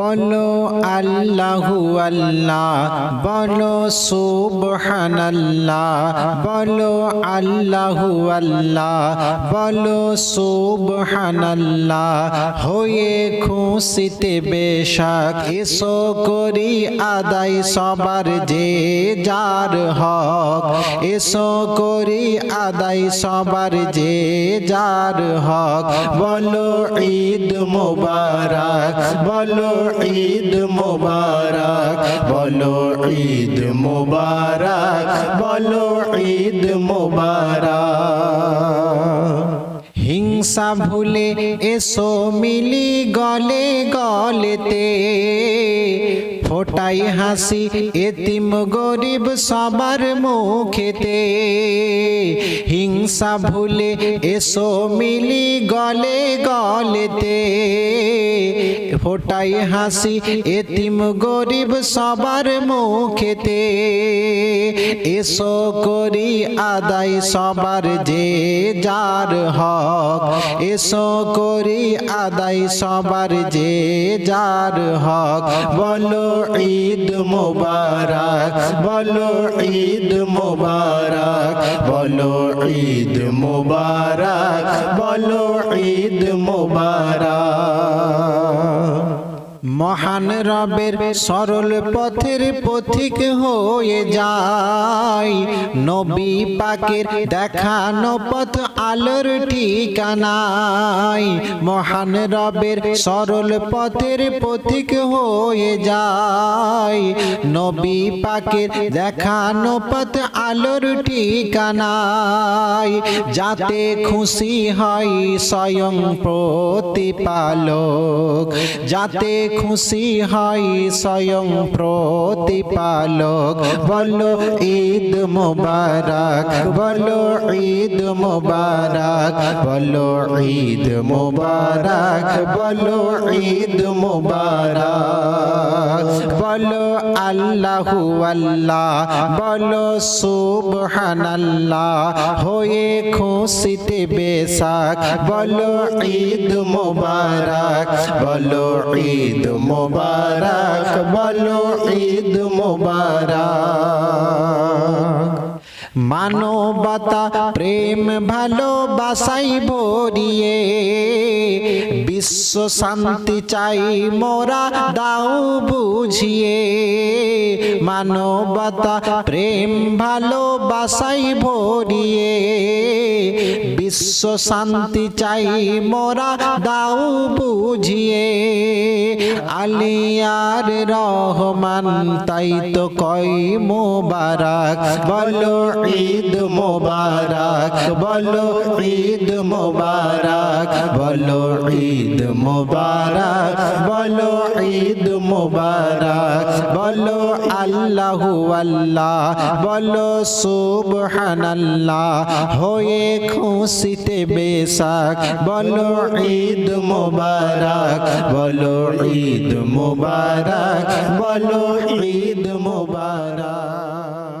বলো আল্লাহু আল্লাহ, বলো সুবহানাল্লাহ, বলো আল্লাহু আল্লাহ, বলো সুবহানাল্লাহ, হয়ে খুশিতে বেশাক, এসো করি আদায় সবার যে যার হক, এসো করি আদায় সবার যে যার হক, বলো ঈদ মোবারক, বলো ঈদ মোবারক বলো ঈদ মোবারক বলো ঈদ মোবারক। হিংসা ভুলে এসো মিলি গলে গলেতে ফোটাই হাসি, এতিম গরিব সবার মুখেতে। হিংসা ভুলে এসো মিলি গলে গলেতে। ফোটাই হাসি, এতিম গরিব সবার মুখেতে। এসো করি আদায় সবার যে যার হক। এসো করি আদায় সবার যে যার হক। বলো ঈদ মোবারক, বলো ঈদ মোবারক, বলো ঈদ মোবারক, বলো ঈদ মোবারক। মহান রবের সরল পথের পথিক হয়ে যায়, নবী পাকের দেখানো পথ আলোর ঠিকানায় মহান রবের সরল পথের পথিক হয়ে যায়। নবী পাকের দেখানো পথ আলোর ঠিকানায়, যাতে খুশি হয় স্বয়ং প্রতিপালক। যাতে খুশি হয় স্বয়ং প্রতিপালক। বলো ঈদ মোবারক, বলো ঈদ মোবারক। বলো ঈদ মোবারক, বলো ঈদ মোবারক, বলো আল্লাহু আল্লাহ, বলো সুবহানাল্লাহ, হয়ে খুশিতে বেশাক, বলো ঈদ মোবারক, বলো ঈদ মোবারক, বলো ঈদ মোবারক। মানবতা প্রেম ভালোবাসাই ভরিয়ে বিশ্ব শান্তি চাই, মোরা দাও বুঝিয়ে। মানবতা, প্রেম ভালোবাসাই ভরিয়ে। বিশ্ব শান্তি চাই, মোরা দাও বুঝিয়ে। আলিয়ার রহমান, তাই তো কই মোবারক। বলো ঈদ মোবারক, বলো ঈদ মোবারক, বলো ঈদ মোবারক, বলো ঈদ মোবারক, বলো আল্লাহু আল্লাহ, বলো সুবহানাল্লাহ, হয়ে খুশিতে বেশাক, বলো ঈদ মোবারক, বলো ঈদ মোবারক, বলো ঈদ মোবারক।